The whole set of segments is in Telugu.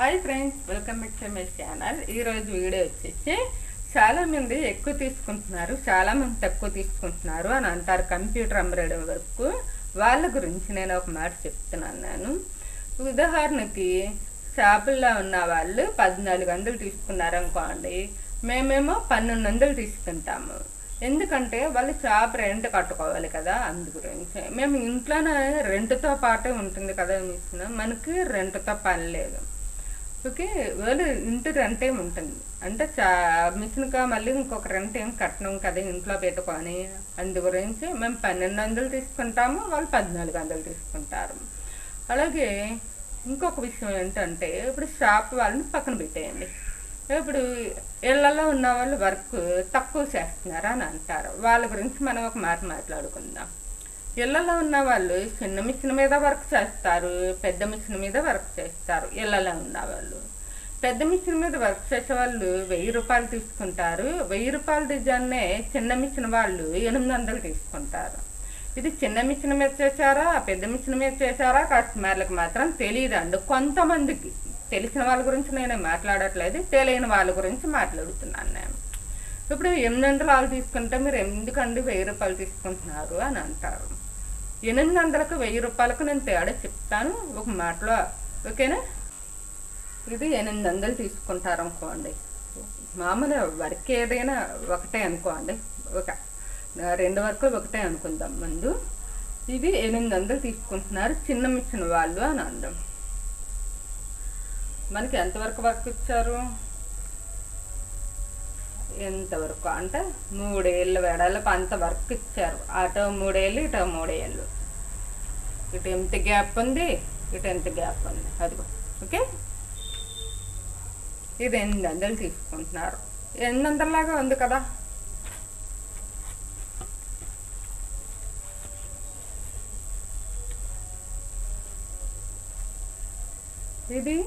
Hi friends welcome back to my channel ఈరోజు వీడియో వచ్చేసి చాలామంది ఎక్కువ తీసుకుంటున్నారు చాలామంది తక్కువ తీసుకుంటున్నారు అని అంటారు కంప్యూటర్ ఎంబ్రాయిడరీ వర్క్. వాళ్ళ గురించి నేను ఒక మాట చెప్తున్నాను నేను. ఉదాహరణకి షాపుల్లో ఉన్న వాళ్ళు పద్నాలుగు వందలు తీసుకున్నారనుకోండి మేమేమో పన్నెండు వందలు తీసుకుంటాము. ఎందుకంటే వాళ్ళు షాప్ రెంట్ కట్టుకోవాలి కదా అందు గురించి. మేము ఇంట్లోనే రెంట్తో పాటే ఉంటుంది కదా మిషన్ మనకి రెంట్తో పని లేదు. ఓకే వాళ్ళు ఇంటి రెంట్ ఏమి ఉంటుంది. అంటే చా మిషన్గా మళ్ళీ ఇంకొక రెంట్ ఏం కట్టడం కదా ఇంట్లో పెట్టుకొని అందు గురించి మేము పన్నెండు వందలు తీసుకుంటాము వాళ్ళు పద్నాలుగు వందలు తీసుకుంటారు. అలాగే ఇంకొక విషయం ఏంటంటే ఇప్పుడు షాప్ వాళ్ళని పక్కన పెట్టేయండి. ఇప్పుడు ఇళ్ళలో ఉన్న వాళ్ళు వర్క్ తక్కువ చేస్తున్నారు అని అంటారు. వాళ్ళ గురించి మనం ఒక మాట మాట్లాడుకుందాం. ఇళ్ళలో ఉన్న వాళ్ళు చిన్న మిషన్ మీద వర్క్ చేస్తారు పెద్ద మిషన్ మీద వర్క్ చేస్తారు ఇళ్ళలో ఉన్నవాళ్ళు పెద్ద మిషన్ మీద వర్క్ చేసే వాళ్ళు వెయ్యి రూపాయలు తీసుకుంటారు. వెయ్యి రూపాయల డిజైన్నే చిన్న మిషన్ వాళ్ళు ఎనిమిది వందలు తీసుకుంటారు. ఇది చిన్న మిషన్ మీద చేశారా పెద్ద మిషన్ మీద చేశారా కస్టమర్లకు మాత్రం తెలియదండి. కొంతమందికి తెలిసిన వాళ్ళ గురించి నేను మాట్లాడట్లేదు తెలియని వాళ్ళ గురించి మాట్లాడుతున్నాను నేను. ఇప్పుడు ఎనిమిది వందలు వాళ్ళు తీసుకుంటే మీరు ఎందుకండి వెయ్యి రూపాయలు తీసుకుంటున్నారు అని అంటారు. ఎనిమిది వందలకు వెయ్యి రూపాయలకు నేను తేడా చెప్తాను. ఒక మాటలో ఓకేనా? ఇది ఎనిమిది వందలు తీసుకుంటారు అనుకోండి. మామూలు వర్క్ ఏదైనా ఒకటే అనుకోండి. ఒక రెండు వర్కులు ఒకటే అనుకుందాం ముందు. ఇది ఎనిమిది వందలు తీసుకుంటున్నారు చిన్న మిషన్ వాళ్ళు అని అందాం మనకి ఎంతవరకు వర్క్ ఇచ్చారు? ఎంతవరకు? అంటే మూడేళ్ళు వెడలకు అంత వర్క్ ఇచ్చారు. అటో మూడేళ్ళు ఇటో మూడేళ్ళు. ఇటు ఎంత గ్యాప్ ఉంది ఇటు ఎంత గ్యాప్ ఉంది. అదిగో ఓకే? ఇది ఎనిమిది వందలు తీసుకుంటున్నారు? ఎనిమిది వందలలాగా ఉంది కదా? ఇది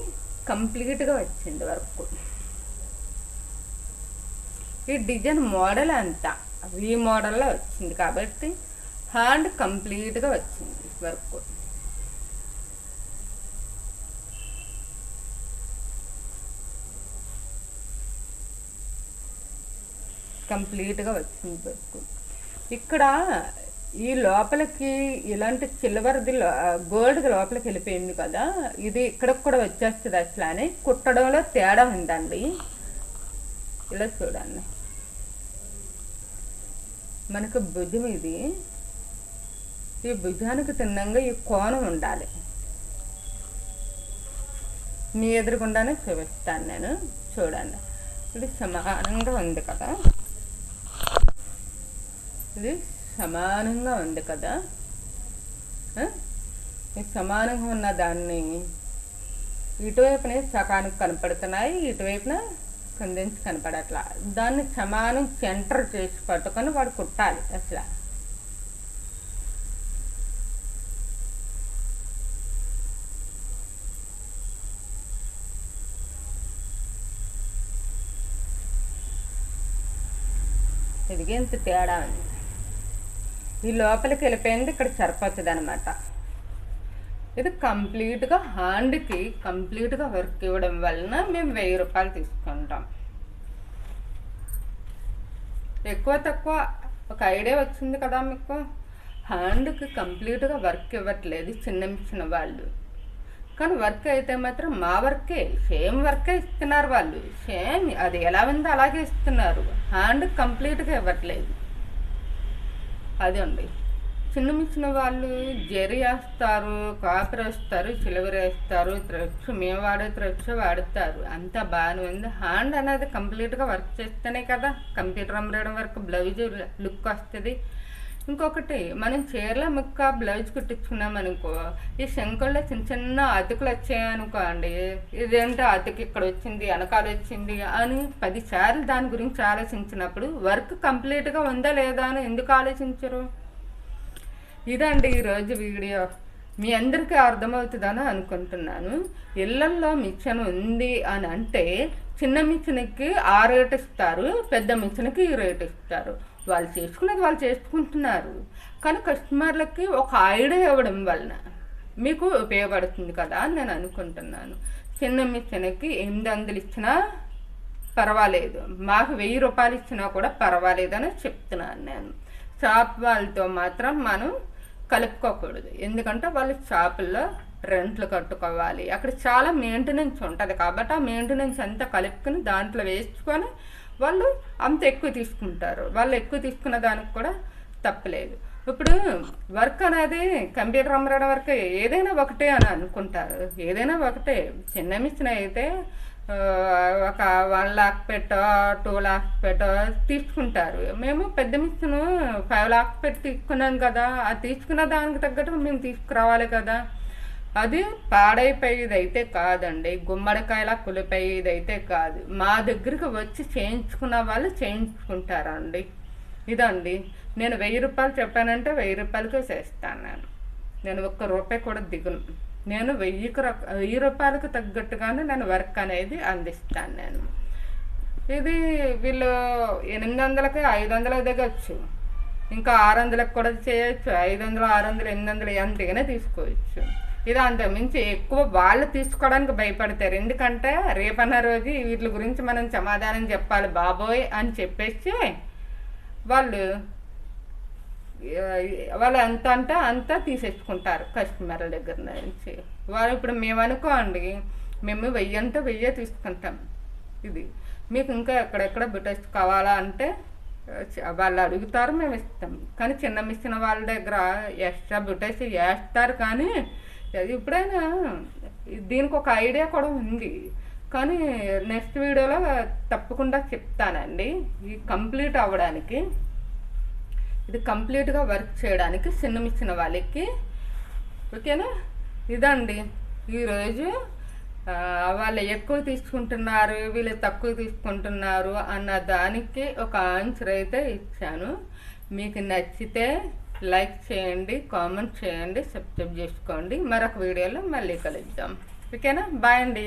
కంప్లీట్గా వచ్చింది వర్క్. ఈ డిజైన్ మోడల్ అంతా. వీ మోడల్లో వచ్చింది కాబట్టి హ్యాండ్ కంప్లీట్గా వచ్చింది వర్క్. కంప్లీట్గా వచ్చింది వర్క్. ఇక్కడ ఈ లోపలికి ఇలాంటి సిల్వర్ది గోల్డ్ది లోపలికి వెళ్ళిపోయింది కదా. ఇది ఇక్కడికి కూడా వచ్చేస్తుంది అసలు అని కుట్టడంలో తేడా ఉందండి. ఇలా చూడండి. మనకు భుజం ఇది ఈ భుజానికి తిన్నంగా ఈ కోణం ఉండాలి. మీ ఎదురుకుండానే చూపిస్తాను నేను. చూడండి. ఇది సమానంగా ఉంది కదా. ఇది సమానంగా ఉంది కదా. సమానంగా ఉన్న దాన్ని ఇటువైపునే సకానికి కనపడుతున్నాయి ఇటువైపున కిందించి కనపడట్లా. దాన్ని సమానం సెంటర్ చేసి పట్టుకొని వాడు కుట్టాలి అసలు. ఇదిగే తేడా ఉంది. ఈ లోపలికి వెళ్ళిపోయింది ఇక్కడ సరిపోతుంది అనమాట ఇది కంప్లీట్గా హ్యాండ్కి కంప్లీట్గా వర్క్ ఇవ్వడం వలన మేము వెయ్యి రూపాయలు తీసుకుంటాం. ఎక్కువ తక్కువ ఒక ఐడియా వచ్చింది కదా మీకు? హ్యాండ్కి కంప్లీట్గా వర్క్ ఇవ్వట్లేదు చిన్న మిషన్ వాళ్ళు. కానీ వర్క్ అయితే మాత్రం మా వర్కే సేమ్ వర్కే ఇస్తున్నారు వాళ్ళు. సేమ్ అది ఎలా ఉందో అలాగే ఇస్తున్నారు. హ్యాండ్ కంప్లీట్గా ఇవ్వట్లేదు. అది అండి. చిన్న మిషన్ వాళ్ళు జెరి వేస్తారు కాపర్ వేస్తారు సిల్వర్ త్రక్ష మేము వాడే త్రక్ష వాడుతారు. అంత బాగానే ఉంది. హ్యాండ్ అనేది కంప్లీట్గా వర్క్ చేస్తేనే కదా కంప్యూటర్ ఎంబ్రాయిడరీ వరకు బ్లౌజ్ లుక్ వస్తుంది. ఇంకొకటి మనం చీరల ముక్క బ్లౌజ్ కుట్టించుకున్నాం అనుకో ఈ శంకుల్లో చిన్న చిన్న అతుకులు వచ్చాయనుకోండి ఇదేంటో అతుకు ఇక్కడ వచ్చింది వెనకాల వచ్చింది అని పదిసార్లు దాని గురించి ఆలోచించినప్పుడు వర్క్ కంప్లీట్గా ఉందా లేదా అని ఎందుకు ఆలోచించరు? ఇదండి ఈరోజు వీడియో. మీ అందరికీ అర్థమవుతుందని అనుకుంటున్నాను. ఇళ్ళల్లో మిషన్ ఉంది అని అంటే చిన్న మిషన్కి ఆ రేట్ ఇస్తారు పెద్ద మిషన్కి ఈ రేట్ ఇస్తారు. వాళ్ళు చేసుకునేది వాళ్ళు చేసుకుంటున్నారు. కానీ కస్టమర్లకి ఒక ఐడియా ఇవ్వడం వలన మీకు ఉపయోగపడుతుంది కదా అని నేను అనుకుంటున్నాను. చిన్న మిషన్కి ఎనిమిది వందలు ఇచ్చినా పర్వాలేదు. మాకు వెయ్యి రూపాయలు ఇచ్చినా కూడా పర్వాలేదు అని చెప్తున్నాను నేను. షాప్ వాళ్ళతో మాత్రం మనం కలుపుకోకూడదు. ఎందుకంటే వాళ్ళు షాపుల్లో రెంట్లు కట్టుకోవాలి. అక్కడ చాలా మెయింటెనెన్స్ ఉంటుంది కాబట్టి ఆ మెయింటెనెన్స్ అంతా కలుపుకొని దాంట్లో వేసుకొని వాళ్ళు అంత ఎక్కువ తీసుకుంటారు. వాళ్ళు ఎక్కువ తీసుకున్న దానికి కూడా తప్పలేదు. ఇప్పుడు వర్క్ అనేది కంప్యూటర్ అమ్మరాడ వర్క్ ఏదైనా ఒకటే అని అనుకుంటారు. ఏదైనా ఒకటే. చిన్న మిషన్ అయితే ఒక వన్ లాక్ పెట్టో టూ లాక్ పెట్టో తీసుకుంటారు. మేము పెద్ద మిషన్ ఫైవ్ లాక్ పెట్టి తీసుకున్నాం కదా. అది తీసుకున్న దానికి తగ్గట్టు మేము తీసుకురావాలి కదా. అది పాడైపోయేది అయితే కాదండి. గుమ్మడికాయల కులిపోయేది అయితే కాదు. మా దగ్గరికి వచ్చి చేయించుకున్న వాళ్ళు చేయించుకుంటారండి. ఇదండి. నేను వెయ్యి రూపాయలు చెప్పానంటే వెయ్యి రూపాయలకే చేస్తాను నేను. నేను ఒక్క రూపాయి కూడా దిగును. నేను వెయ్యికి రూ- వెయ్యి రూపాయలకు తగ్గట్టుగానే నేను వర్క్ అనేది అందిస్తాను నేను. ఇది వీళ్ళు ఎనిమిది వందలకి ఐదు వందలకు దిగచ్చు. ఇంకా ఆరు వందలకు కూడా చేయొచ్చు. ఐదు వందలు ఆరు వందలు ఎనిమిది వందలు ఎంతగానే తీసుకోవచ్చు. ఇది అంతకుమించి ఎక్కువ వాళ్ళు తీసుకోవడానికి భయపడతారు. ఎందుకంటే రేపన్న రోజు వీటి గురించి మనం సమాధానం చెప్పాలి బాబోయ్ అని చెప్పేసి వాళ్ళు వాళ్ళు ఎంత అంటే అంతా తీసేసుకుంటారు కస్టమర్ల దగ్గర నుంచి. వాళ్ళు ఇప్పుడు మేము అనుకోండి మేము వెయ్యి అంటే వెయ్యే తీసుకుంటాం. ఇది మీకు ఇంకా ఎక్కడెక్కడ బిటెస్ట్ కావాలా అంటే వాళ్ళు అడుగుతారు మేము ఇస్తాం. కానీ చిన్న మిషన్ వాళ్ళ దగ్గర ఎక్స్ట్రా బిటెస్ట్ వేస్తారు కానీ అది ఇప్పుడైనా దీనికి ఒక ఐడియా కూడా ఉంది. కానీ నెక్స్ట్ వీడియోలో తప్పకుండా చెప్తానండి. ఈ కంప్లీట్ అవ్వడానికి. ఇది కంప్లీట్గా వర్క్ చేయడానికి చిన్న ఇచ్చిన వాళ్ళకి. ఓకేనా? ఇదండి. ఈరోజు వాళ్ళు ఎక్కువ తీసుకుంటున్నారు వీళ్ళు తక్కువ తీసుకుంటున్నారు అన్న దానికి ఒక ఆన్సర్ అయితే ఇచ్చాను. మీకు నచ్చితే లైక్ చేయండి కామెంట్ చేయండి సబ్స్క్రైబ్ చేసుకోండి. మరొక వీడియోలో మళ్ళీ కలుద్దాం. ఓకేనా? బాయ్ అండి.